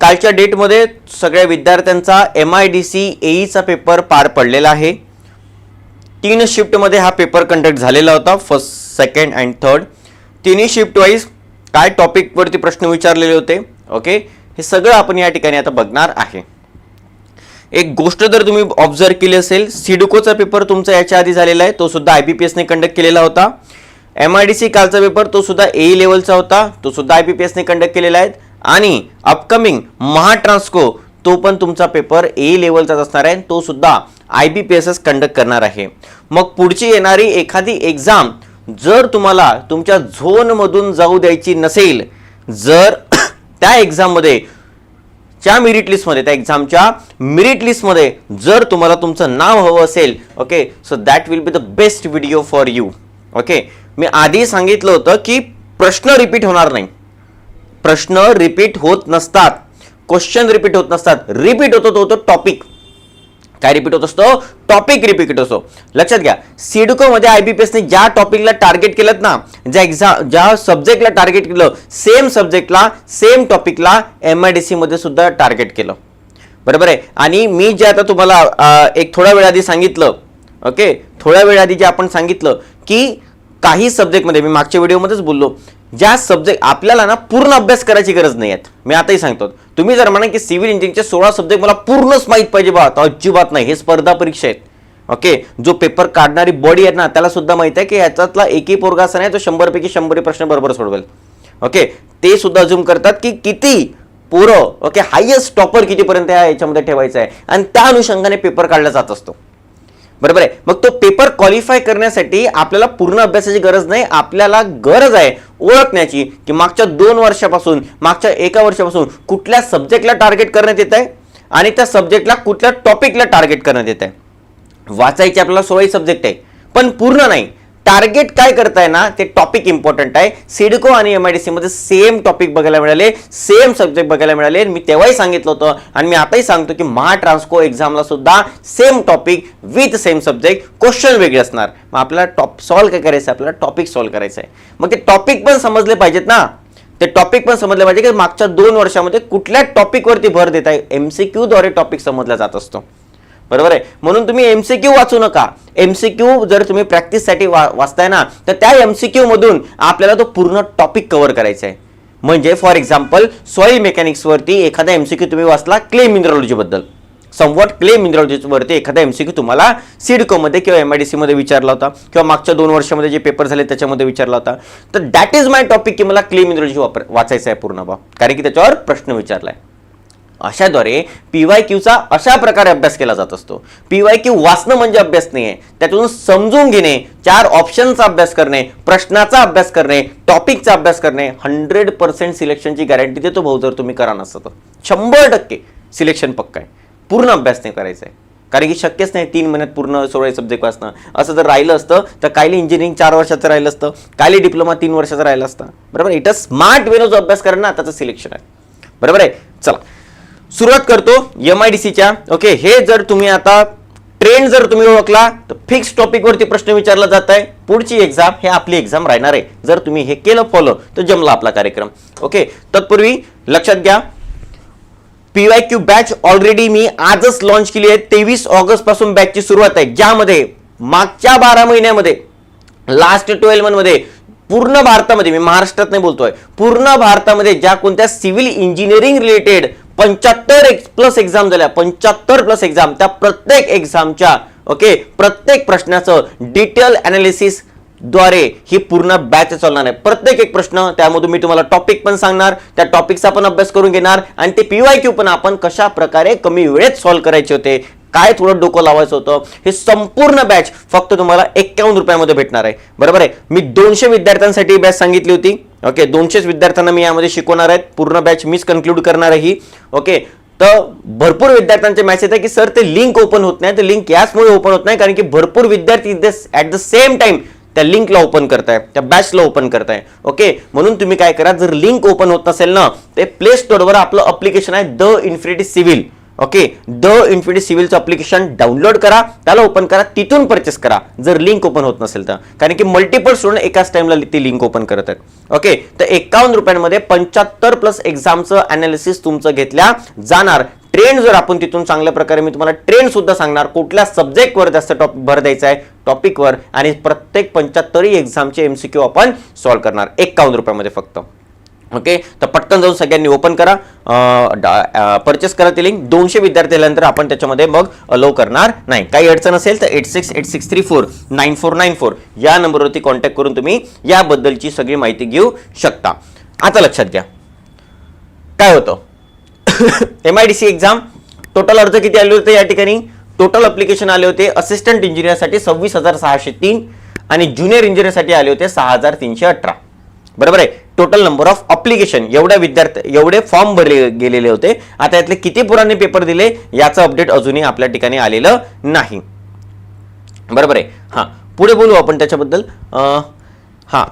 कालच्या डेटमध्ये सगळ्या विद्यार्थ्यांचा एम आय डी सी एईचा पेपर पार पडलेला आहे. तीन शिफ्टमध्ये हा पेपर कंडक्ट झालेला होता फर्स्ट सेकंड अँड थर्ड तिन्ही शिफ्ट वाईज काय टॉपिकवरती प्रश्न विचारलेले होते ओके हे सगळं आपण या ठिकाणी आता बघणार आहे. एक गोष्ट जर तुम्ही ऑब्झर्व केली असेल सिडकोचा पेपर तुमचा याच्या आधी झालेला आहे तो सुद्धा आय बी पी एसने कंडक्ट केलेला होता. एम आय डी सी कालचा पेपर तो सुद्धा ए लेवलचा होता तो सुद्धा आय बी पी एसने कंडक्ट केलेला आहे. आणि अपकमिंग महाट्रान्सको तो पण तुमचा पेपर ए लेवलचाच असणार आहे तो सुद्धा I B P S S conduct करणार आहे. मग पुढची येणारी एखादी एक्झाम जर तुम्हाला तुमच्या झोनमधून जाऊ द्यायची नसेल जर त्या एक्झाममध्ये च्या मेरिट लिस्टमध्ये त्या एक्झामच्या मेरिट लिस्टमध्ये जर तुम्हाला तुमचं नाव हवं असेल okay so that will be the best video for you okay मी आधी सांगितलं होतं की प्रश्न रिपीट होणार नाही. प्रश्न रिपीट होत नसतात. क्वेश्चन रिपीट होत नसतात. रिपीट होतो तो होतो टॉपिक काय रिपीट होत असतो? टॉपिक रिपीट असतो. लक्षात घ्या. सिडको मध्ये आयबीपीएसने ज्या टॉपिकला टार्गेट केलं ना ज्या एक्झाम ज्या सब्जेक्टला टार्गेट केलं सेम सब्जेक्टला सेम टॉपिकला एम आय डी सी मध्ये सुद्धा टार्गेट केलं. बरोबर आहे? आणि मी जे आता तुम्हाला एक थोड्या वेळ आधी सांगितलं ओके थोड्या वेळ आधी जे आपण सांगितलं की काही सब्जेक्टमध्ये मी मागच्या व्हिडिओमध्येच बोललो ज्या सब्जेक्ट आपल्याला ना पूर्ण अभ्यास करायची गरज नाही आहेत मी आताही सांगतो. तुम्ही जर म्हणा की सिव्हिल इंजिनिअरिंगचे सोळा सब्जेक्ट मला पूर्णच माहीत पाहिजे बा अजिबात नाही. हे स्पर्धा परीक्षा आहेत. ओके जो पेपर काढणारी बॉडी आहे ना त्याला सुद्धा माहिती आहे की ह्याच्यातला एकही पोरगा असा नाही तो शंभरपैकी शंभर प्रश्न बरोबर सोडवेल. ओके ते सुद्धा अजून करतात की किती पोरं ओके हायेस्ट टॉपर कितीपर्यंत या याच्यामध्ये ठेवायचं आहे? आणि त्या अनुषंगाने पेपर काढला जात असतो. बरोबर आहे? मग तो पेपर क्वालिफाय करण्यासाठी आपल्याला पूर्ण अभ्यासाची गरज नाही आपल्याला गरज आहे. ओळखण्याची की मागच्या दोन वर्षापासून मागच्या एका वर्षापासून कुठल्या सब्जेक्टला टार्गेट करण्यात येत आहे आणि त्या सब्जेक्टला कुठल्या टॉपिकला टार्गेट करण्यात येत आहे वाचायची आपल्याला सोळाही सब्जेक्ट आहे पण पूर्ण नाही. टार्गेट काय करताय ना ते टॉपिक इम्पॉर्टंट आहे. सिडको आणि एम आय डी मध्ये सेम टॉपिक बघायला मिळाले सेम सब्जेक्ट बघायला मिळाले. मी तेव्हाही सांगितलं होतं आणि मी आताही सांगतो की महा ट्रान्सको एक्झामला सुद्धा same topic with same subject question वेगळे असणार. मग आपल्याला टॉप सॉल्व काय करायचं? आहे आपल्याला टॉपिक सॉल्व करायचं आहे. मग ते टॉपिक पण समजले पाहिजेत ना. ते टॉपिक पण समजले पाहिजे की मागच्या दोन वर्षामध्ये कुठल्या टॉपिकवरती भर देत आहे एम सी द्वारे टॉपिक समजला जात असतो. बरोबर आहे? म्हणून तुम्ही एमसीक्यू वाचू नका. एमसीक्यू जर तुम्ही प्रॅक्टिससाठी वा वाचताय ना तर त्या एमसीक्यू मधून आपल्याला तो पूर्ण टॉपिक कव्हर करायचा आहे म्हणजे फॉर एक्झाम्पल सॉईल मेकॅनिक्सवरती एखादा एमसीक्यू तुम्ही वाचला क्ले मिनरॉलॉजीबद्दल समवॉट क्ले मिनरॉलॉजीवरती एखादा एमसीक्यू तुम्हाला सिडकोमध्ये किंवा एम आय डी सीमध्ये विचारला होता किंवा मागच्या दोन वर्षामध्ये जे पेपर झाले त्याच्यामध्ये विचारला होता. तर दॅट इज माय टॉपिक की मला क्ले मिनरॉलॉजी वापर वाचायचं आहे पूर्ण बा. कारण की त्याच्यावर प्रश्न विचारला आहे अशाद्वारे पी वाय क्यूचा अशा प्रकारे अभ्यास केला जात असतो. पी वाय क्यू वाचणं म्हणजे अभ्यास नाही आहे त्यातून समजून घेणे चार ऑप्शनचा अभ्यास करणे प्रश्नाचा अभ्यास करणे टॉपिकचा अभ्यास करणे हंड्रेड पर्सेंट सिलेक्शनची गॅरंटी देतो भाऊ जर तुम्ही करा नसतं तर. शंभर टक्के सिलेक्शन पक्का आहे. पूर्ण अभ्यास नाही करायचा आहे कारण की शक्यच नाही तीन महिन्यात पूर्ण सोळा सब्जेक्ट वाचणं. असं जर राहिलं असतं तर कायली इंजिनिअरिंग चार वर्षाचं राहिलं असतं कायली डिप्लोमा तीन वर्षाचं राहिलं असतं. बरोबर इट अ स्मार्ट वेनो जो अभ्यास करणं त्याचं सिलेक्शन आहे. बरोबर आहे? चला. सुरुवात करतो एम आय डी सीच्या ओके हे जर तुम्ही आता ट्रेंड जर तुम्ही ओळखला तर फिक्स टॉपिकवरती प्रश्न विचारला जात आहे पुढची एक्झाम हे आपली एक्झाम राहणार आहे. जर तुम्ही हे केलं फॉलो तर जमला आपला कार्यक्रम. ओके तत्पूर्वी लक्षात घ्या. P Y Q batch already मी आजच लॉन्च केली आहे. तेवीस ऑगस्टपासून बॅचची सुरुवात आहे. ज्यामध्ये मागच्या बारा महिन्यामध्ये लास्ट ट्वेल्वमध्ये पूर्ण भारतामध्ये मी महाराष्ट्रात नाही बोलतोय पूर्ण भारतामध्ये ज्या कोणत्या सिव्हिल इंजिनिअरिंग रिलेटेड पंच्याहत्तर प्लस एक्झाम झाल्या पंच्याहत्तर प्लस एक्झाम त्या प्रत्येक एक्झामच्या ओके प्रत्येक प्रश्नाचं डिटेल अनालिसिसद्वारे ही पूर्ण बॅच चालणार आहे. प्रत्येक एक प्रश्न त्यामधून मी तुम्हाला टॉपिक पण सांगणार त्या टॉपिकचा पण अभ्यास करून घेणार आणि ते पीवाय क्यू पण आपण कशा प्रकारे कमी वेळेत सॉल्व्ह करायचे होते काय थोडं डोकं लावायचं होतं हे संपूर्ण बॅच फक्त तुम्हाला एक्क्यावन्न रुपयामध्ये भेटणार आहे. बरोबर आहे? मी दोनशे विद्यार्थ्यांसाठी बॅच सांगितली होती. ओके? दोनशेच विद्यार्थ्यांना मी यामध्ये शिकवणार आहेत पूर्ण बॅच मीच कन्क्लूड करणार आहे ही. ओके? तर भरपूर विद्यार्थ्यांचे मॅसेज आहे की सर ते लिंक ओपन होत नाही. तर लिंक याचमुळे ओपन होत नाही कारण की भरपूर विद्यार्थी ॲट द सेम टाइम त्या लिंकला ओपन करताय त्या बॅचला ओपन करताय. ओके? म्हणून तुम्ही काय करा जर लिंक ओपन होत नसेल ना ते प्ले स्टोअरवर आपलं अप्लिकेशन आहे the infinity civil okay the infinity सिव्हिलचं application download करा त्याला ओपन करा तिथून परचेस करा जर लिंक ओपन होत नसेल तर. कारण की मल्टिपल स्टुडंट एकाच टाइमला ती लिंक ओपन करत आहेत. ओके तर एकावन्न रुपयांमध्ये पंच्याहत्तर प्लस एक्झामचं अनालिसिस तुमचं घेतल्या जाणार. ट्रेंड जर आपण तिथून चांगल्या प्रकारे मी तुम्हाला ट्रेंड सुद्धा सांगणार कुठल्या सब्जेक्टवर जास्त टॉपिक भर द्यायचा आहे टॉपिकवर आणि प्रत्येक पंच्याहत्तरही एक्झामचे एमसीक्यू आपण सॉल्व्ह करणार. एकावन्न रुपयामध्ये फक्त. ओके तर पटकन जाऊन सगळ्यांनी ओपन करा. परचेस करा ती लिंक दोनशे विद्यार्थी आल्यानंतर आपण त्याच्यामध्ये मग अलो करणार नाही. काही अडचण असेल तर eight six eight six three four nine four nine four या नंबरवरती कॉन्टॅक्ट करून तुम्ही याबद्दलची सगळी माहिती घेऊ शकता. आता लक्षात घ्या. काय होतं? M I D C exam total अर्ज किती आले होते या ठिकाणी? टोटल अप्लिकेशन आले होते असिस्टंट इंजिनियरसाठी सव्वीस हजार सहाशे तीन आणि ज्युनियर इंजिनियरसाठी आले होते सहा हजार तीनशे अठरा. बरोबर आहे? टोटल नंबर ऑफ अप्लिकेशन एवढ्या विद्यार्थी एवढे फॉर्म भरले गेलेले होते. आता यातले किती पुराने पेपर दिले याचं अपडेट अजूनही आपल्या ठिकाणी आलेलं नाही. बरोबर आहे? हां. पुढे बोलू आपण त्याच्याबद्दल. हां.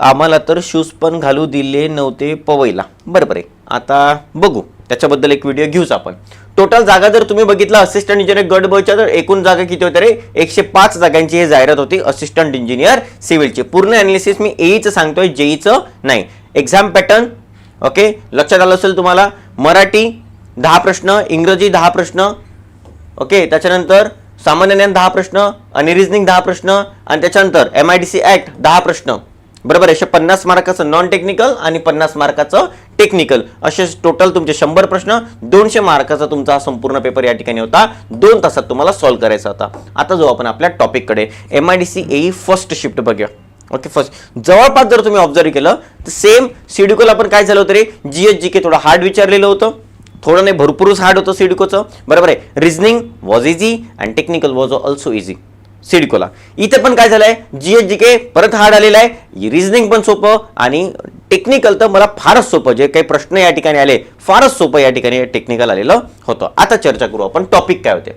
आम्हाला तर शूज पण घालू दिले नव्हते पवईला. बरोबर आहे. आता बघू. त्याच्याबद्दल एक व्हिडिओ घेऊच आपण. टोटल जागा जर तुम्ही बघितला असिस्टंट इंजिनियर गट बच्या तर एकूण जागा किती होत्या रे? एकशे पाच जागांची ही जाहिरात होती असिस्टंट इंजिनियर सिव्हिलची. पूर्ण अनालिसिस मी एईचं सांगतोय जेईचं नाही. एक्झाम पॅटर्न ओके लक्षात आलं असेल तुम्हाला? मराठी दहा प्रश्न इंग्रजी दहा प्रश्न ओके त्याच्यानंतर सामान्य ज्ञान दहा प्रश्न आणि रिजनिंग दहा प्रश्न आणि त्याच्यानंतर M I D C act दहा प्रश्न. बरोबर आहे. पन्नास मार्काचं नॉन टेक्निकल आणि पन्नास मार्काचं टेक्निकल असे टोटल तुमचे शंभर प्रश्न दोनशे मार्काचा तुमचा हा संपूर्ण पेपर या ठिकाणी होता. दोन तासात तुम्हाला सॉल्व्ह करायचा होता. आता जो आपण आपल्या टॉपिककडे M I D C A E first shift बघूया. ओके फर्स्ट जवळपास जर तुम्ही ऑब्झर्व केलं तर सेम सिडिकोला आपण काय झालं होतं रे? जी एच जी के थोडं हार्ड विचारलेलं होतं. थोडं नाही भरपूरच हार्ड होतं सिडिकोचं बरोबर आहे. Reasoning was easy and technical was also easy सिडकोला. इथे पण काय झालंय? जी एच जी के परत हार्ड आलेला आहे. रिझनिंग पण सोपं आणि टेक्निकल तर मला फारच सोपं. जे काही प्रश्न या ठिकाणी आले फारच सोपं या ठिकाणी टेक्निकल आलेलं होतं. आता चर्चा करू आपण टॉपिक काय होते.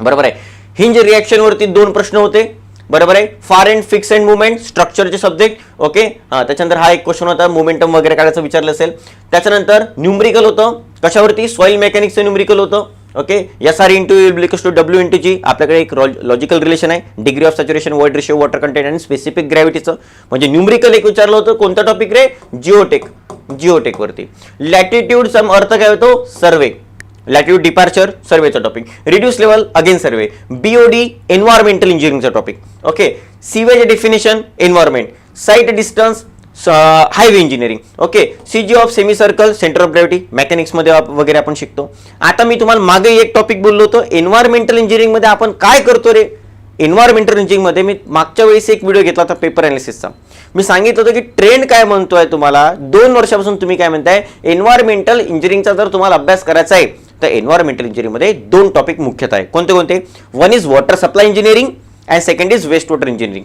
बरोबर आहे. हिंज रिॲक्शनवरती दोन प्रश्न होते. बरोबर आहे. फार अँड फिक्स अँड मुवमेंट स्ट्रक्चरचे सब्जेक्ट ओके हां त्याच्यानंतर हा एक क्वेश्चन होता. मोमेंटम वगैरे काढायचं विचारलं असेल. त्याच्यानंतर न्यूमरिकल होतं. कशावरती? सॉईल मेकॅनिक्सचं न्यूमरिकल होतं. ओके? एस आर इंटू बिलिकस टू डब्ल्यू इंटू जी आपल्याकडे एक लॉजिकल रिलेशन आहे. Degree of saturation void ratio water content आणि स्पेसिफिक ग्रॅव्हिटीचं म्हणजे न्यूमरिकल एक विचारलं होतं. कोणतं टॉपिक रे? जिओटेक जिओटेक वरती. लॅटिट्यूड सम अर्थ काय होतो? Survey latitude departure सर्वेचा topic reduce level again survey B O D environmental इंजिनिअरिंगचा topic okay sewage definition environment sight distance highway engineering okay C G of semi circle centre of gravity मेकॅनिक्समध्ये वगैरे आपण शिकतो. आता मी तुम्हाला मागे एक टॉपिक बोललो होतो एन्व्हायरमेंटल इंजिनिअरिंगमध्ये आपण काय करतो रे? एन्व्हायरमेंटल इंजिनिअरिंगमध्ये मी मागच्या वेळेस एक व्हिडिओ घेतला होता पेपर अनालिसिसचा मी सांगितलं होतं की ट्रेंड काय म्हणतोय तुम्हाला? दोन वर्षापासून तुम्ही काय म्हणताय? एन्व्हायरमेंटल इंजिनिअरिंगचा जर तुम्हाला अभ्यास करायचा आहे तर एन्व्हायरमेंटल इंजिनिअरिंगमध्ये दोन टॉपिक मुख्यतः आहे. कोणते कोणते? One is water supply engineering and second is waste water engineering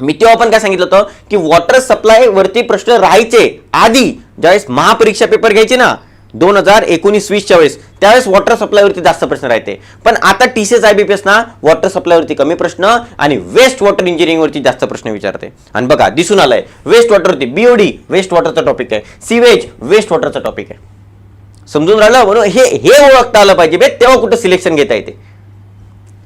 मी तेव्हा पण काय सांगितलं होतं की वॉटर सप्लाय वरती प्रश्न राहायचे आधी. ज्यावेळेस महापरीक्षा पेपर घ्यायचे ना दोन हजार एकोणीस वीसच्या वेळेस त्यावेळेस वॉटर सप्लायवरती जास्त प्रश्न राहते पण आता T C S I B P S ना वॉटर सप्लायवरती कमी प्रश्न आणि वेस्ट वॉटर इंजिनिअरिंगवरती जास्त प्रश्न विचारते. आणि बघा दिसून आलंय वेस्ट वॉटरवरती बीओडी वेस्ट वॉटरचा टॉपिक आहे. सीवेज वेस्ट वॉटरचा टॉपिक आहे. समजून राहिलं? म्हणून हे हे ओळखता आलं पाहिजे बे तेव्हा कुठं सिलेक्शन घेता येते.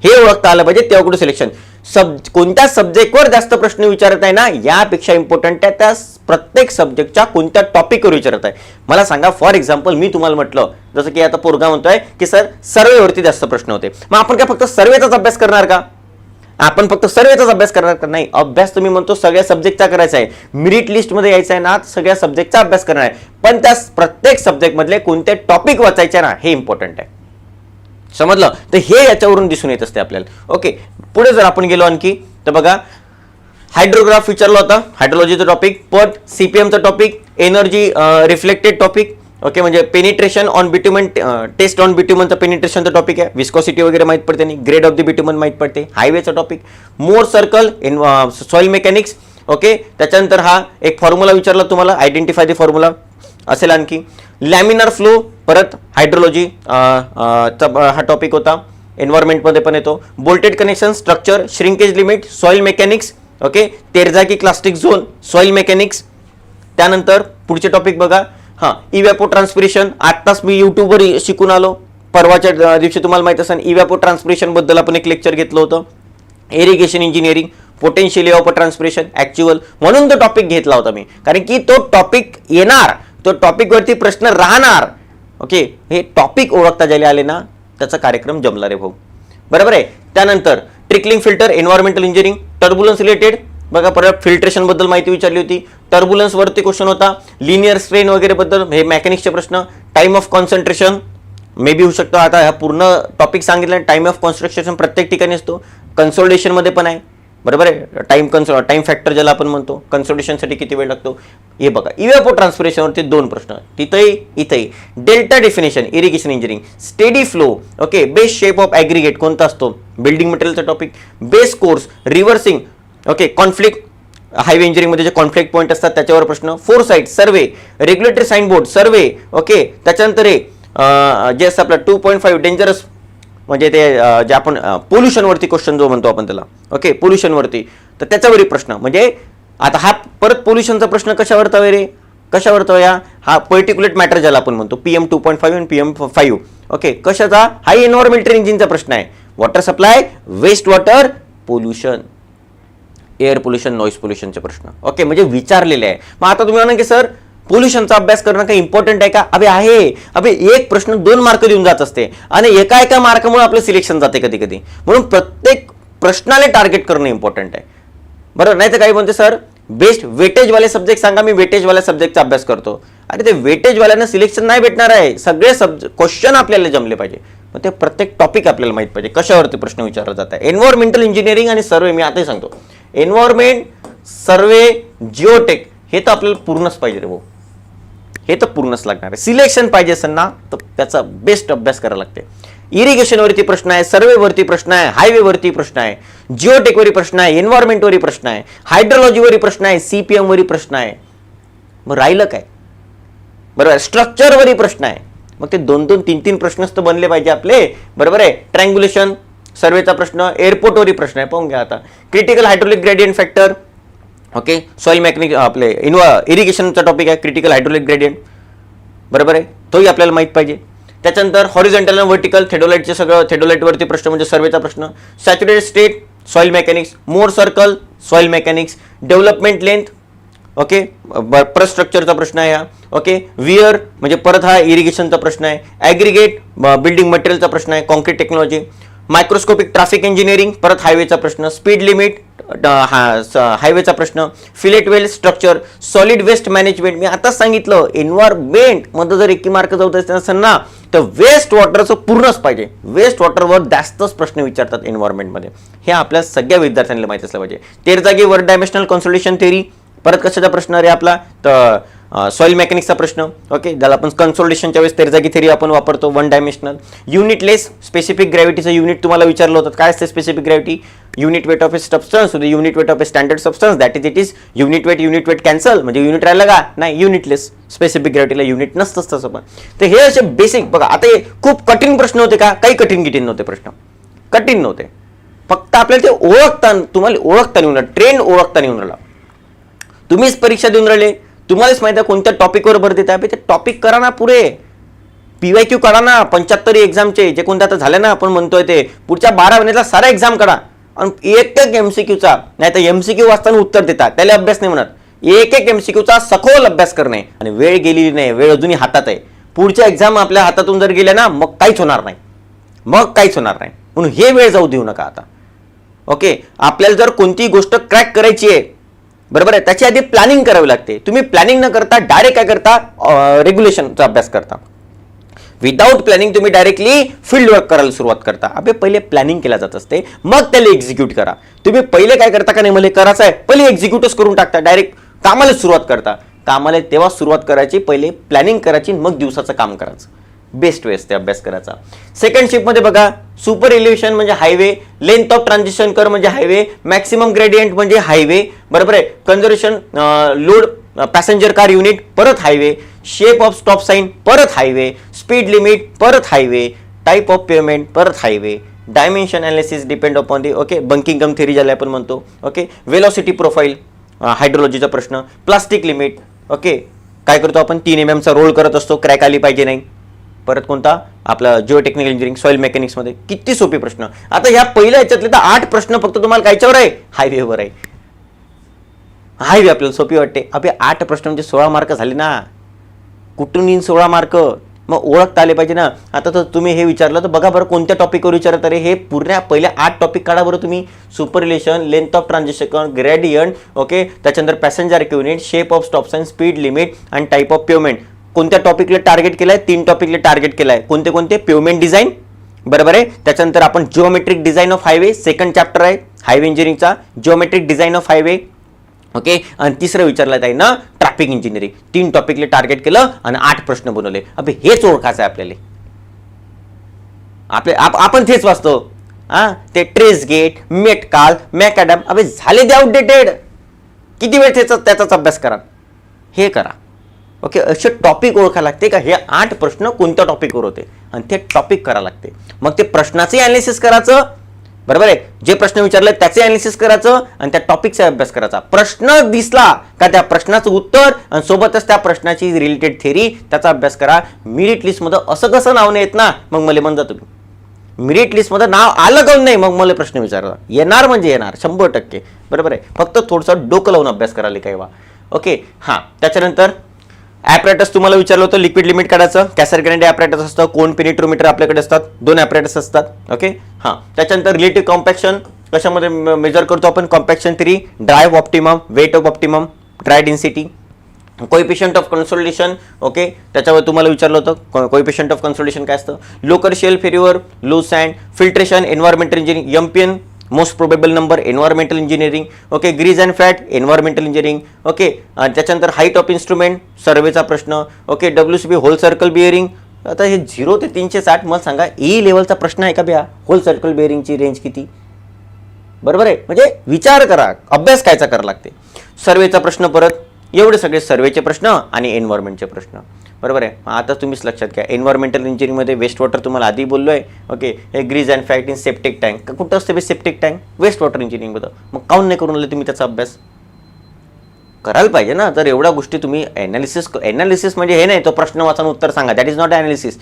हे ओळखता आलं पाहिजे तेव्हा कुठं सिलेक्शन सब कोणत्या सब्जेक्टवर जास्त प्रश्न विचारत आहे ना यापेक्षा इम्पॉर्टंट आहे त्या प्रत्येक सब्जेक्टच्या कोणत्या टॉपिकवर विचारत आहे. मला सांगा फॉर एक्झाम्पल मी तुम्हाला म्हटलं जसं की आता पोरगा म्हणतोय की सर सर्वेवरती जास्त प्रश्न होते. मग आपण काय फक्त सर्वेचाच अभ्यास करणार का? आपण फक्त सर्वेचाच अभ्यास करणार का? नाही अभ्यास तुम्ही म्हणतो सगळ्या सब्जेक्टचा करायचा आहे. मेरिट लिस्टमध्ये यायचं आहे ना सगळ्या सब्जेक्टचा अभ्यास करणार आहे. पण त्या प्रत्येक सब्जेक्टमधले कोणते टॉपिक वाचायचे ना हे इम्पॉर्टंट आहे. समजलं? तर हे याच्यावरून दिसून येत असते आपल्याला. ओके पुढे जर आपण गेलो आणखी तर बघा हायड्रोग्राफ विचारलं होतं हायड्रोलॉजीचं topic PERT सीपीएमचं topic energy reflected topic okay म्हणजे penetration on bitumen test on बिट्युमनचं पेनिट्रेशनचं टॉपिक आहे. विस्कॉसिटी वगैरे माहीत पडते आणि ग्रेड ऑफ द बिट्युमन माहीत पडते. हायवेचं topic Mohr circle in soil mechanics okay त्याच्यानंतर हा एक फॉर्म्युला विचारला तुम्हाला आयडेंटिफाय द फॉर्म्युला असेल आणखी. लॅमिनार फ्लो परत हायड्रोलॉजी हा टॉपिक होता. एन्व्हायरमेंटमध्ये पण येतो. Bolted connection structure shrinkage limit soil mechanics okay Terzaghi plastic zone soil mechanics त्यानंतर पुढचे टॉपिक बघा. हां इव्हॅपो ट्रान्सपिरेशन आत्ताच मी यूट्यूबवर शिकून आलो. परवाच्या दिवशी तुम्हाला माहीत असेल इव्हॅपो ट्रान्सपिरेशनबद्दल आपण एक लेक्चर घेतलं होतं. Irrigation engineering potential of transpiration actual म्हणून तो टॉपिक घेतला होता मी. कारण की तो टॉपिक येणार तो टॉपिकवरती प्रश्न राहणार. ओके हे टॉपिक ओळखता ज्याला आले ना त्याचा कार्यक्रम जमला रे भाऊ. बरोबर आहे? त्यानंतर trickling filter environmental engineering turbulence related बघा परत फिल्ट्रेशनबद्दल माहिती विचारली होती. टर्बुलन्सवरती क्वेश्चन होता. लिनियर स्ट्रेन वगैरेबद्दल हे मेकॅनिक्सचे प्रश्न. Time of concentration may be होऊ शकतो. आता ह्या पूर्ण टॉपिक सांगितलं टाइम ऑफ कॉन्स्ट्रक्शन प्रत्येक ठिकाणी असतो. कन्सोल्टेशनमध्ये पण आहे. बरोबर आहे? टाइम कन्सो टाइम फॅक्टर ज्याला आपण म्हणतो कन्सल्टेशनसाठी किती वेळ लागतो? हे बघा इव्हॅपो ट्रान्सपिरेशनवरती दोन प्रश्न. तिथंही इथंही. Delta definition irrigation engineering steady flow okay best shape of aggregate कोणता असतो? बिल्डिंग मटेरियलचा topic base course reversing okay conflict highway इंजिनिअरिंगमध्ये जे कॉन्फ्लिक्ट पॉईंट असतात त्याच्यावर प्रश्न. Foresight survey regulatory sign board survey okay त्याच्यानंतर हे जे असतं आपलं टू पॉईंट फाईव्ह डेंजरस म्हणजे ते जे आपण पोल्युशनवरती क्वेश्चन जो म्हणतो आपण त्याला. ओके पोल्युशनवरती तर त्याच्यावरही प्रश्न. म्हणजे आता हा परत पोल्युशनचा प्रश्न कशावर तवे रे कशावर तव्या हा पर्टिक्युलेट मॅटर ज्याला आपण म्हणतो P M two point five आणि पी एम फाईव्ह ओके कशाचा? हा एन्व्हायरमेंटल इंजिनचा प्रश्न आहे. Water supply waste water pollution air pollution noise पोल्युशनचे प्रश्न. ओके म्हणजे विचारलेले आहे. मग आता तुम्ही म्हणा की सर पोल्युशनचा अभ्यास करणं काही इम्पॉर्टंट आहे का? अभे आहे. अभे एक प्रश्न दोन मार्क देऊन जात असते. आणि एका एका मार्कामुळे आपलं सिलेक्शन जाते कधी कधी म्हणून प्रत्येक प्रश्नाला टार्गेट करणं इम्पॉर्टंट आहे. बरं नाही तर काही म्हणते सर बेस्ट वेटेजवाले सब्जेक्ट सांगा मी वेटेजवाल्या सब्जेक्टचा अभ्यास करतो. अरे ते वेटेजवाल्यांना सिलेक्शन नाही भेटणार आहे. सगळे सब्जे क्वेश्चन आपल्याला जमले पाहिजे. मग ते प्रत्येक टॉपिक आपल्याला माहीत पाहिजे. कशावरती प्रश्न विचारला जात आहे. एन्व्हायरमेंटल इंजिनिअरिंग आणि सर्वे मी आताही सांगतो. एन्व्हायरमेंट सर्वे जिओटेक हे तर आपल्याला पूर्णच पाहिजे रे भाऊ. हे तर पूर्णच लागणार आहे. सिलेक्शन पाहिजे असताना ना तर त्याचा बेस्ट अभ्यास करायला लागते. इरिगेशनवरती प्रश्न आहे सर्वेवरती प्रश्न आहे हायवेवरती प्रश्न आहे जिओटेकवरी प्रश्न आहे एन्व्हायरमेंटवरी प्रश्न आहे हायड्रोलॉजीवरती प्रश्न आहे सीपीएम वरी प्रश्न आहे. मग राहिलं काय? बरोबर स्ट्रक्चरवरी प्रश्न आहे. मग ते दोन दोन तीन तीन प्रश्नच तर बनले पाहिजे आपले. बरोबर आहे? ट्रँग्युलेशन सर्वेचा प्रश्न एअरपोर्टवरी प्रश्न आहे. पाहून घ्या आता. Critical hydraulic gradient factor okay? Soil mechanic आपले इन्वा इरिगेशनचा टॉपिक आहे क्रिटिकल हायड्रोलिक ग्रेडियंट बरोबर आहे? तोही आपल्याला माहीत पाहिजे. त्याच्यानंतर हॉरिझॉन्टल आणि व्हर्टिकल थेडोलाईटचे सगळं थेडोलाईटवरती प्रश्न म्हणजे सर्वेचा प्रश्न. Saturated state soil mechanics Mohr circle soil mechanics development length okay? पर स्ट्रक्चरचा प्रश्न आहे हा ओके? वियर म्हणजे परत हा इरिगेशनचा प्रश्न आहे. ॲग्रिगेट बिल्डिंग मटेरियलचा प्रश्न आहे. Concrete technology microscopic traffic engineering परत हायवेचा प्रश्न. स्पीड लिमिट हायवेचा प्रश्न fillet weld structure solid waste management मी आताच सांगितलं एन्व्हायरमेंटमध्ये जर एकी मार्क जाऊ असताना तर वेस्ट वॉटरचं पूर्णच पाहिजे. वेस्ट वॉटरवर जास्तच प्रश्न विचारतात एन्व्हायरमेंटमध्ये हे आपल्या सगळ्या विद्यार्थ्यांना माहिती असलं पाहिजे. तेर जागी वर डायमेशनल कन्सोल्टेशन थेरी परत कशाचा प्रश्न रे आपला? तर सॉईल मेकॅनिक्सचा प्रश्न. ओके ज्याला आपण कन्सोल्टेशनच्या वेळेस तेरजागी थेरी आपण वापरतो वन डायमेन्शनल युनिटलेस स्पेसिफिक ग्रॅव्हिटीचं युनिट तुम्हाला विचारलं होतं. काय असते specific gravity unit weight of a substance होते. Unit weight of a standard substance that is it is unit weight unit weight cancel म्हणजे युनिट राहिलं का? नाही युनिटलेस स्पेसिफिक ग्रॅव्हिटीला युनिट नसतंच तसं पण. तर हे असे बेसिक बघा आता हे खूप कठीण प्रश्न होते का? काही कठीण गिटीन नव्हते प्रश्न. कठीण नव्हते. फक्त आपल्याला ते ओळखता तुम्हाला ओळखता येऊन राहिलं ट्रेंड ओळखता येऊन राहिला तुम्हीच परीक्षा देऊन राहिले. तुम्हालाच माहिती आहे कोणत्या टॉपिकवर भर देत आहे. ते टॉपिक करा ना पुरे पीवाय क्यू करा ना पंच्याहत्तर एक्झामचे जे कोणते आता झाले ना आपण म्हणतोय ते. पुढच्या बारा महिन्याचा सारा एक्झाम काढा. आणि एक एक एम सी क्यूचा नाही तर क्यू वाचताना उत्तर देतात. त्याला अभ्यास नाही म्हणत. एक एक एम सी क्यूचा सखोल अभ्यास करणे. आणि वेळ गेलेली नाही. वेळ अजूनही हातात आहे. पुढच्या एक्झाम आपल्या हातातून जर गेल्या ना मग काहीच होणार नाही. मग काहीच होणार नाही. म्हणून हे वेळ जाऊ देऊ नका आता. ओके आपल्याला जर कोणतीही गोष्ट क्रॅक करायची आहे बरोबर आहे? त्याची आधी प्लॅनिंग करावी लागते. तुम्ही प्लॅनिंग न करता डायरेक्ट काय करता? रेग्युलेशनचा अभ्यास करता. विदाऊट प्लॅनिंग तुम्ही डायरेक्टली फील्ड वर्क करायला सुरुवात करता. अबे पहिले प्लॅनिंग केला जात असते. मग त्याला एक्झिक्यूट करा. तुम्ही पहिले काय करता का नाही? मला करायचं आहे पहिले एक्झिक्यूटच करून टाकता. डायरेक्ट कामाला सुरुवात करता. कामाला तेव्हा सुरुवात करायची. पहिले प्लॅनिंग करायची मग दिवसाचं काम करायचं. बेस्ट वे असते अभ्यास करायचा. सेकंड शिफ्टमध्ये बघा. सुपर इलेव्हेशन म्हणजे highway length of transition curve म्हणजे हायवे मॅक्सिमम ग्रेडियंट म्हणजे हायवे बरोबर आहे? Conservation load passenger car unit परत highway shape of stop sign परत हायवे स्पीड लिमिट परत हायवे टाईप ऑफ पेमेंट परत highway. Dimension analysis depend upon the okay Buckingham theory ज्याला आपण म्हणतो ओके वेलॉसिटी प्रोफाईल हायड्रोलॉजीचा प्रश्न. प्लास्टिक लिमिट ओके काय करतो आपण? तीन एम एमचा रोल करत असतो. क्रॅक आली पाहिजे नाही. परत कोणता? आपला जिओ टेक्निकल इंजिनिअरिंग सॉईल मेकॅनिक्समध्ये किती सोपे प्रश्न. आता ह्या पहिल्या याच्यातले तर आठ प्रश्न फक्त तुम्हाला कायच्यावर आहे? हायवेवर आहे. हायवे आपल्याला सोपी वाटते. अबे आठ प्रश्न म्हणजे सोळा मार्क झाले ना. कुठून येईन सोळा मार्क मग ओळखता आले पाहिजे ना. आता तर तुम्ही हे विचारलं तर बघा बरं कोणत्या टॉपिकवर विचारत अरे हे पूर्ण पहिल्या आठ टॉपिक काढा बरं तुम्ही. Super relation length of transaction gradient okay त्याच्यानंतर passenger unit shape of stops and speed limit आणि टाईप ऑफ पेमेंट कोणत्या टॉपिकला टार्गेट केलाय? तीन टॉपिकला टार्गेट केलाय. कोणते कोणते? Payment design. बरोबर आहे? त्याच्यानंतर आपण geometric design of highway second chapter आहे. Highway इंजिनिअरिंगचा geometric design of highway. Okay? आणि तिसरं विचारलं आहे ना ट्रॅफिक इंजिनिअरिंग तीन टॉपिकले टार्गेट केलं आणि आठ प्रश्न बनवले. अभे हेच ओळखायचं आहे आपल्याला. आपले आप आपण तेच वाचतो. हा ते ट्रेस गेट मेटकाल मॅकॅडम अभे झाले ते आउटडेटेड किती वेळ त्याचा त्याचाच अभ्यास करा. हे करा. ओके असे टॉपिक ओळखायला लागते का? हे आठ प्रश्न कोणत्या टॉपिकवर होते? आणि ते टॉपिक करावं लागते. मग ते प्रश्नाचे अनालिसिस करायचं. बरोबर आहे? जे प्रश्न विचारले त्याचे अनालिसिस करायचं आणि त्या टॉपिकचा अभ्यास करायचा. प्रश्न दिसला का त्या प्रश्नाचं उत्तर? आणि सोबतच त्या प्रश्नाची रिलेटेड थेरी त्याचा अभ्यास करा. मिरिट लिस्टमध्ये असं कसं नाव नाही येत ना? मग मला म्हणता तुम्ही. मिरिट लिस्टमध्ये नाव आलं काऊन नाही? मग मला प्रश्न विचारला. येणार म्हणजे येणार. शंभर टक्के. बरोबर आहे? फक्त थोडंसं डोकं लावून अभ्यास करायला काही वा ओके? हां. त्याच्यानंतर ॲपरेटस तुम्हाला विचारलं होतं लिक्विड लिमिट काढायचं. कॅसर ग्रँडे ॲपरेटस असतं कोण पिनिट्रोमीटर आपल्याकडे असतात? दोन ॲपरेटस असतात. ओके हां. त्याच्यानंतर रिलेटिव्ह कॉम्पॅक्शन कशामध्ये मेजर करतो आपण? Compaction three drive optimum wet of optimum dry density coefficient of consolidation okay त्याच्यावर तुम्हाला विचारलं होतं. कोइफिशियंट ऑफ कन्सोलिडेशन काय असतं? लोकर शेल फेरीवर loose sand filtration environmental engineering M P N most probable number environmental engineering okay grease and fat environmental engineering okay त्याच्यानंतर height of instrument सर्वेचा प्रश्न okay W C B whole circle bearing आता हे zero ते तीनशे साठ मला सांगा e ई लेवलचा प्रश्न आहे का बिया होल सर्कल बिअरिंगची रेंज किती? बरोबर आहे? म्हणजे विचार करा अभ्यास कायचा करा लागते. सर्वेचा प्रश्न परत एवढे सगळे सर्वेचे प्रश्न आणि एन्व्हायरमेंटचे प्रश्न. बरोबर आहे? मग आता तुम्हीच लक्षात घ्या. एन्व्हायरमेंटल इंजिनिअरिंगमध्ये वेस्ट वॉटर तुम्हाला आधी बोललो आहे ओके हे grease and fact in septic tank कुठं असते बे सेप्टिक टँक वेस्ट वॉटर इंजिनिअरिंगमध्ये मग काऊन नाही करून आले तुम्ही त्याचा अभ्यास? करायला पाहिजे ना. जर एवढ्या गोष्टी तुम्ही ॲनालिसिस ॲनालिसिस म्हणजे हे नाही तो प्रश्न वाचून उत्तर सांगा. That is not analysis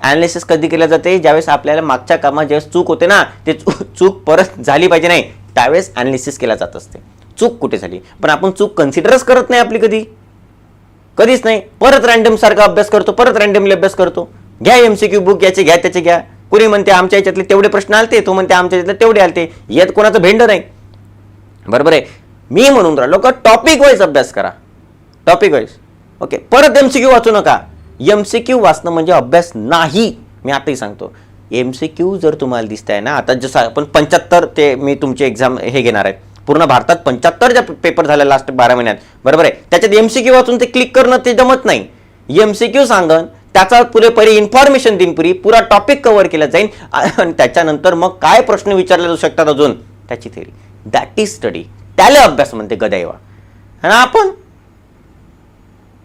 analysis कधी केलं जाते? ज्यावेळेस आपल्याला मागच्या कामात ज्यावेळेस चूक होते ना ते चूक परत झाली पाहिजे नाही त्यावेळेस ॲनालिसिस केला जात असते. चूक कुठे झाली? पण आपण चूक कन्सिडरच करत नाही आपली कधी. कधीच नाही. परत रँडम सारखा अभ्यास करतो परत रँडमली अभ्यास करतो. घ्या एम सी क्यू बुक याचे घ्या त्याचे घ्या. कुणी म्हणते आमच्या याच्यातले तेवढे प्रश्न आलते. तो म्हणते आमच्या याच्यातले तेवढे आलते. यात कोणाचं भेंड नाही. बरोबर आहे? मी म्हणून राहिलो का टॉपिक वाईज अभ्यास करा. टॉपिक वाईज ओके परत एम सी क्यू वाचू नका. एम सी क्यू वाचणं म्हणजे अभ्यास नाही. मी आताही सांगतो. एम सी क्यू जर तुम्हाला दिसत आहे ना आता जसं आपण पंच्याहत्तर ते मी तुमचे एक्झाम हे घेणार आहे. पूर्ण भारतात पंच्याहत्तर पेपर झाल्या लास्ट बारा महिन्यात. बरोबर आहे? त्याच्यात एम सी क्यू वाचून ते क्लिक करणं ते जमत नाही. एम सी क्यू सांगन त्याचा पुरे पहिले इन्फॉर्मेशन देईन पुरी पुरा टॉपिक कव्हर केला जाईल आणि त्याच्यानंतर मग काय प्रश्न विचारले जाऊ शकतात अजून? त्याची थेरी दॅट इज स्टडी त्याला अभ्यास म्हणते गदायवा आणि आपण?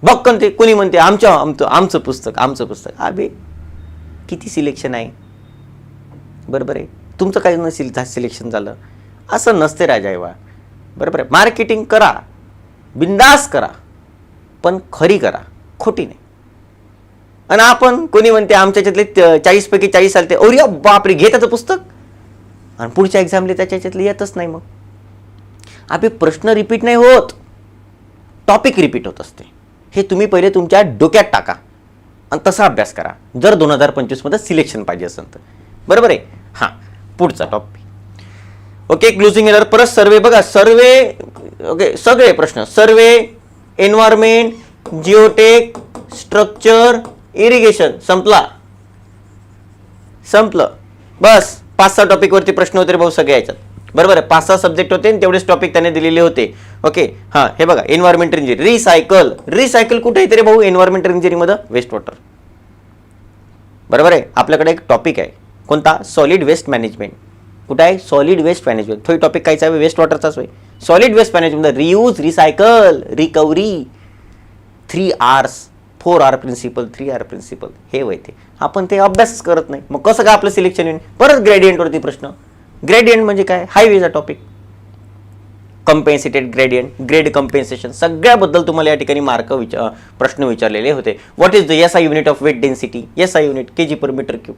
बघ ते कोणी म्हणते आमच्या आमचं आमचं पुस्तक आमचं पुस्तक. अबे किती सिलेक्शन आहे? बरोबर आहे? तुमचं काही नसेल सिलेक्शन झालं. असं नसते राजायवा बरोबर आहे? मार्केटिंग करा. बिंदास करा. पण खरी करा. खोटी नाही. आणि आपण कोणी म्हणते आमच्या याच्यातले चाळीस पैकी चाळीस आलते. ओरिया बापरे घे त्याचं पुस्तक. आणि पुढच्या एक्झामले त्याच्या याच्यातले येतच नाही मग. आपले प्रश्न रिपीट नाही होत. टॉपिक रिपीट होत असते. हे तुम्ही पहिले तुमच्या डोक्यात टाका. आणि तसा अभ्यास करा. जर दोन हजार पंचवीसमध्ये सिलेक्शन पाहिजे असेल तर. बरोबर आहे? हां. पुढचा टॉपिक ओके क्लोजिंग एरर परत सर्वे बघा. सर्वे ओके सगळे प्रश्न. Survey environment geotech structure irrigation संपला. संपलं. बस पाच सहा टॉपिकवरती प्रश्न होते रे भाऊ सगळे याच्यात. बरोबर आहे? पाच सहा सब्जेक्ट होते आणि तेवढेच टॉपिक त्याने दिलेले होते. ओके हां हे बघा. एन्व्हायरमेंटल इंजिनिअरिंग रिसायकल रिसायकल कुठे येते रे भाऊ? एन्व्हायरमेंटल इंजिनिअरिंगमध्ये वेस्ट वॉटर बरोबर आहे? आपल्याकडे एक टॉपिक आहे. कोणता? सॉलिड वेस्ट मॅनेजमेंट कुठं आहे? सॉलिड वेस्ट मॅनेजमेंट तो टॉपिक कायचा आहे वेस्ट वॉटरचाच आहे solid waste management reuse recycle recovery three Rs four R principle three R principle हे वैते आपण ते अभ्यासच करत नाही. मग कसं काय आपलं सिलेक्शन येईल परत ग्रेडियंटवरती प्रश्न. ग्रेडियंट म्हणजे काय? हायवेचा topic compensated gradient grade compensation सगळ्याबद्दल तुम्हाला या ठिकाणी मार्क विचार प्रश्न विचारलेले होते. What is the S I unit of weight density S I unit K G per metre cube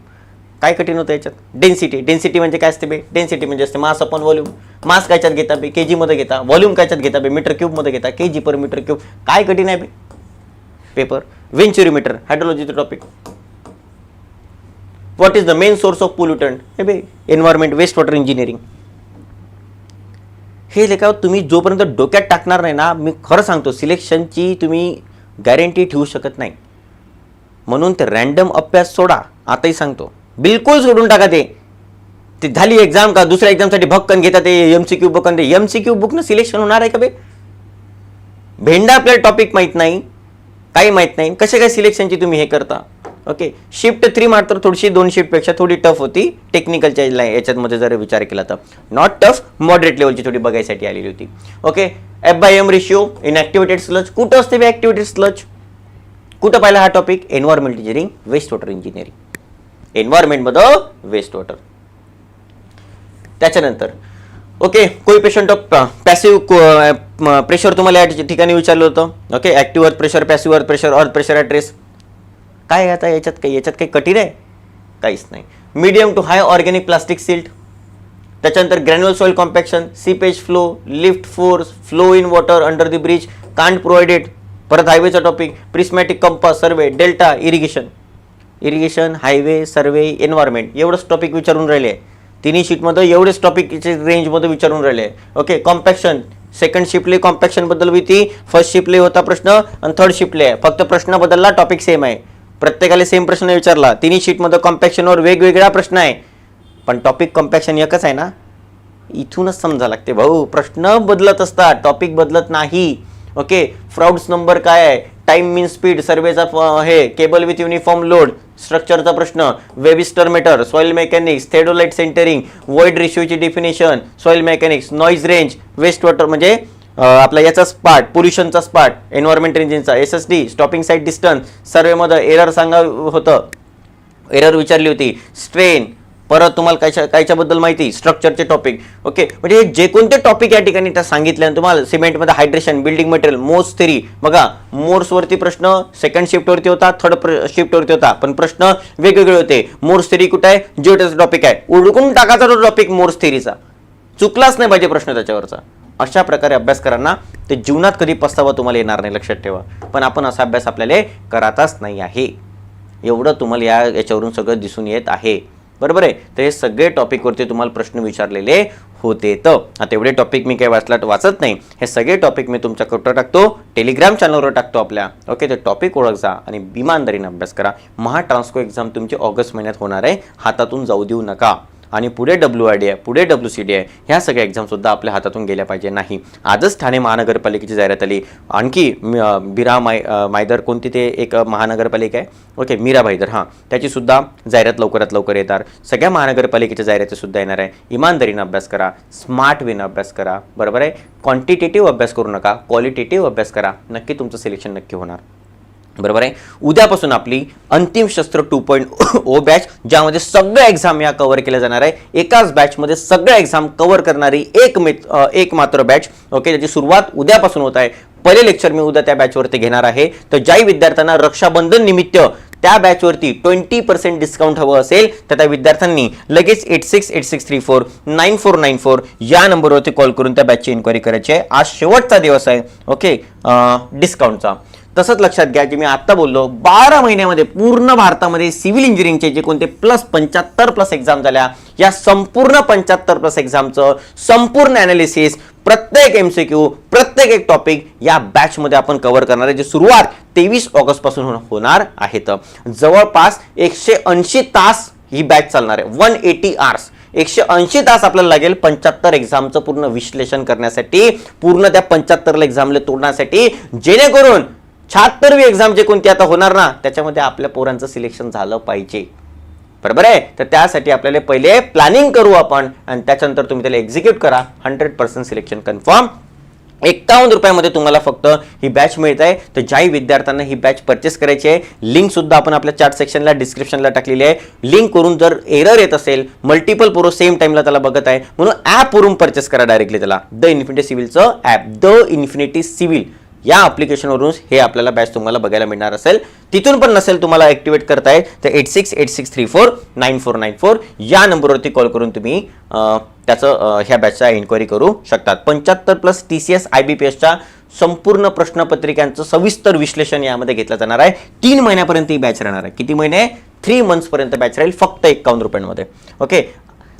काय कठीण होतं याच्यात? डेन्सिटी डेन्सिटी म्हणजे काय असते बे? डेन्सिटी म्हणजे असते मास अपॉन व्हॉल्यूम मास कायच्यात घेता बे? के जीमध्ये घेता. व्हॉल्यूम कायच्यात घेता बे? मीटर क्यूबमध्ये घेता. के जी पर मीटर क्यूब काय कठीण आहे बे? Paper venturimeter हायड्रोलॉजीचं topic what is the main source of pollutant हे बे एन्व्हायरमेंट वेस्ट वॉटर इंजिनिअरिंग हे लेखा तुम्ही जोपर्यंत डोक्यात टाकणार नाही ना मी खरं सांगतो सिलेक्शनची तुम्ही गॅरंटी ठेवू शकत नाही. म्हणून ते रॅन्डम अभ्यास सोडा. आताही सांगतो. बिलकुल सोडून टाका ते. ते झाली एक्झाम का दुसऱ्या एक्झामसाठी भक्कन घेता ते एम सी क्यू बुकन ते एम सी क्यू बुकनं सिलेक्शन होणार आहे का बे? भेंडा आपल्याला टॉपिक माहीत नाही काही माहीत नाही. कसे काय सिलेक्शनची तुम्ही हे करता? ओके शिफ्ट थ्री मात्र थोडीशी दोन शिफ्टपेक्षा थोडी टफ होती. टेक्निकलच्या ला- याच्यातमध्ये जर विचार केला तर. नॉट टफ मॉडरेट लेवलची थोडी बघायसाठी आलेली होती. Okay F by M ratio in activated sludge कुठं असते बी ॲक्टिव्हिटेड स्लच कुठं पाहिला हा topic environment engineering waste water engineering एन्व्हायरमेंटमध्ये waste water त्याच्यानंतर okay coefficient of passive pressure तुम्हाला या ठिकाणी विचारलं होतं. Okay active earth pressure passive earth pressure earth pressure address काय आहे आता याच्यात काही? याच्यात काही कठीण आहे? काहीच नाही. Medium to high organic plastic silt त्याच्यानंतर granular soil compaction seepage flow lift force flow in water under the bridge can't provided परत हायवेचा topic prismatic compass survey delta irrigation irrigation highway survey environment एवढंच topic विचारून राहिले. आहे तिन्ही शीटमध्ये एवढेच टॉपिकचे रेंजमध्ये विचारून राहिले. ओके कॉम्पॅक्शन सेकंड शिफ्टले कॉम्पॅक्शनबद्दल होती. फर्स्ट शिफ्टले होता प्रश्न आणि थर्ड शिफ्टले आहे फक्त प्रश्न बदलला टॉपिक सेम आहे. प्रत्येकाला सेम प्रश्न विचारला. तिन्ही शीटमध्ये कॉम्पॅक्शनवर वेगवेगळा प्रश्न आहे. पण टॉपिक कॉम्पॅक्शन एकच आहे ना? इथूनच समजा लागते भाऊ. प्रश्न बदलत असतात. टॉपिक बदलत नाही. ओके फ्रॉड्स नंबर काय आहे? टाइम मीन स्पीड सर्वेचा हे केबल विथ युनिफॉर्म लोड स्ट्रक्चरचा प्रश्न. वेबिस्टर meter soil mechanics theodolite centering void रेशिओची definition soil mechanics noise range waste water म्हणजे आपला याचाच पार्ट पोल्युशनचा part environment इंजिनचा S S D stopping sight distance सर्वेमध्ये error सांगा होतं. एरर विचारली होती. स्ट्रेन परत तुम्हाला कायच्या कायच्याबद्दल माहिती स्ट्रक्चरचे टॉपिक ओके म्हणजे जे कोणते टॉपिक या ठिकाणी त्या सांगितले तुम्हाला सिमेंटमध्ये hydration building material Mohr's theory बघा मोर्सवरती प्रश्न सेकंड शिफ्टवरती होता थर्ड शिफ्टवरती होता. पण प्रश्न वेगवेगळे होते. मोर्स थेरी कुठे आहे? जिओटेचा टॉपिक आहे. उडकून टाकायचा तो टॉपिक मोर्स थेरीचा चुकलाच नाही पाहिजे प्रश्न त्याच्यावरचा. अशा प्रकारे अभ्यास करांना ते जीवनात कधी पस्तावा तुम्हाला येणार नाही लक्षात ठेवा. पण आपण असा अभ्यास आपल्याला करायचाच नाही आहे. एवढं तुम्हाला या याच्यावरून सगळं दिसून येत आहे. बरोबर आहे? तर हे सगळे टॉपिकवरती तुम्हाला प्रश्न विचारलेले होते. तर आता एवढे टॉपिक मी काही वाचला वाचत नाही. हे सगळे टॉपिक मी तुमच्या कुठं टाकतो? टेलिग्राम चॅनलवर टाकतो आपल्या. ओके ते टॉपिक ओळख जा आणि बिमानदारीने अभ्यास करा. महा ट्रान्सको एक्झाम तुमची ऑगस्ट महिन्यात होणार आहे. हातातून जाऊ देऊ नका. आणि पुढे डब्ल्यू आर डी आहे पुढे डब्ल्यू सी डी आहे ह्या सगळ्या एक्झामसुद्धा आपल्या हातातून गेल्या पाहिजे नाही. आजच ठाणे महानगरपालिकेची जाहिरात आली. आणखी बिरा माय मायदर कोणती ते एक महानगरपालिका आहे? ओके मीरा भाईदर हां. त्याचीसुद्धा जाहिरात लवकरात लवकर येणार. सगळ्या महानगरपालिकेच्या जाहिरातीसुद्धा येणार आहे. इमानदारीनं अभ्यास करा स्मार्ट वेनं अभ्यास करा बरोबर आहे? क्वांटिटेटिव्ह अभ्यास करू नका क्वालिटेटिव्ह अभ्यास करा. नक्की तुमचं सिलेक्शन नक्की होणार. बरोबर आहे? उद्यापासून आपली अंतिम शस्त्र टू पॉईंट ओ बॅच ज्यामध्ये सगळ्या एक्झाम या कव्हर केल्या जाणार आहे. एकाच बॅचमध्ये सगळ्या एक्झाम कव्हर करणारी एक मे एक मात्र बॅच ओके त्याची सुरुवात उद्यापासून होत आहे. पहिले लेक्चर मी उद्या त्या बॅचवरती घेणार आहे. तर ज्याही विद्यार्थ्यांना रक्षाबंधन निमित्त त्या बॅचवरती ट्वेंटी पर्सेंट डिस्काउंट हवं असेल तर त्या विद्यार्थ्यांनी लगेच eight six eight six three four nine four nine four या नंबरवरती कॉल करून त्या बॅचची इन्क्वायरी करायची आहे. आज शेवटचा दिवस आहे ओके डिस्काउंटचा तसंच लक्षात घ्या की मी आत्ता बोललो बारा महिन्यामध्ये पूर्ण भारतामध्ये सिव्हिल इंजिनिअरिंगचे जे कोणते प्लस पंच्याहत्तर प्लस एक्झाम झाल्या या संपूर्ण पंच्याहत्तर प्लस एक्झामचं संपूर्ण अनालिसिस प्रत्येक एम सी क्यू प्रत्येक एक टॉपिक या बॅचमध्ये आपण कव्हर करणार आहे जे सुरुवात तेवीस ऑगस्टपासून होणार आहेत जवळपास एकशे ऐंशी तास ही बॅच चालणार आहे. वन एटी आर्स एकशे ऐंशी तास आपल्याला लागेल पंच्याहत्तर एक्झामचं पूर्ण विश्लेषण करण्यासाठी पूर्ण त्या पंच्याहत्तरला एक्झामला तोडण्यासाठी जेणेकरून शहात्तरवी एक्झाम जे कोणती आता होणार ना त्याच्यामध्ये आपल्या पोरांचं सिलेक्शन झालं पाहिजे. बरोबर आहे? तर त्यासाठी आपल्याला पहिले प्लॅनिंग करू आपण आणि त्याच्यानंतर तुम्ही त्याला एक्झिक्यूट करा. हंड्रेड पर्सेंट सिलेक्शन कन्फर्म एक्कावन्न रुपयामध्ये तुम्हाला फक्त ही बॅच मिळत आहे तर ज्याही विद्यार्थ्यांना ही बॅच परचेस करायची आहे लिंक सुद्धा आपण आपल्या चार्ट सेक्शनला डिस्क्रिप्शनला टाकलेली आहे. लिंक करून जर एरर येत असेल मल्टिपल पोरो सेम टाइमला त्याला बघत आहे म्हणून ॲपवरून परचेस करा डायरेक्टली त्याला. द इन्फिनिटी सिव्हिलचं ॲप द इन्फिनिटी सिव्हिल या ॲप्लिकेशनवरून हे आपल्याला बॅच तुम्हाला बघायला मिळणार असेल. तिथून पण नसेल तुम्हाला ॲक्टिवेट करताय तर eight six eight six three four nine four nine four या नंबरवरती कॉल करून तुम्ही त्याचं ह्या बॅचचा एन्क्वायरी करू शकतात. पंच्याहत्तर plus T C S I B P एसच्या संपूर्ण प्रश्नपत्रिकांचं सविस्तर विश्लेषण यामध्ये घेतलं जाणार आहे. तीन महिन्यापर्यंत ही बॅच राहणार आहे. किती महिने? थ्री मंथ्सपर्यंत बॅच राहील फक्त एकावन्न रुपयांमध्ये. ओके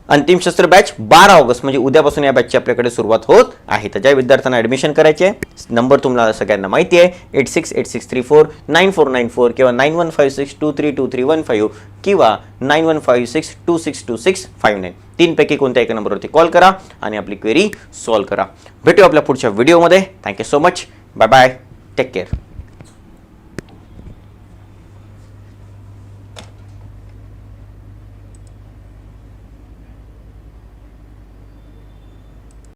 अंतिम शस्त्र बॅच बारा ऑगस्ट म्हणजे उद्यापासून या बॅचची आपल्याकडे सुरुवात होत आहे. तर ज्या विद्यार्थ्यांना ॲडमिशन करायचे आहे नंबर तुम्हाला सगळ्यांना माहिती आहे eight six eight six three four nine four nine four किंवा nine one five six two three two three one five किंवा nine one five six two six two six five nine तीनपैकी कोणत्या एका नंबरवरती कॉल करा आणि आपली query solve करा. भेटू आपल्या पुढच्या व्हिडिओमध्ये thank you so much bye bye take care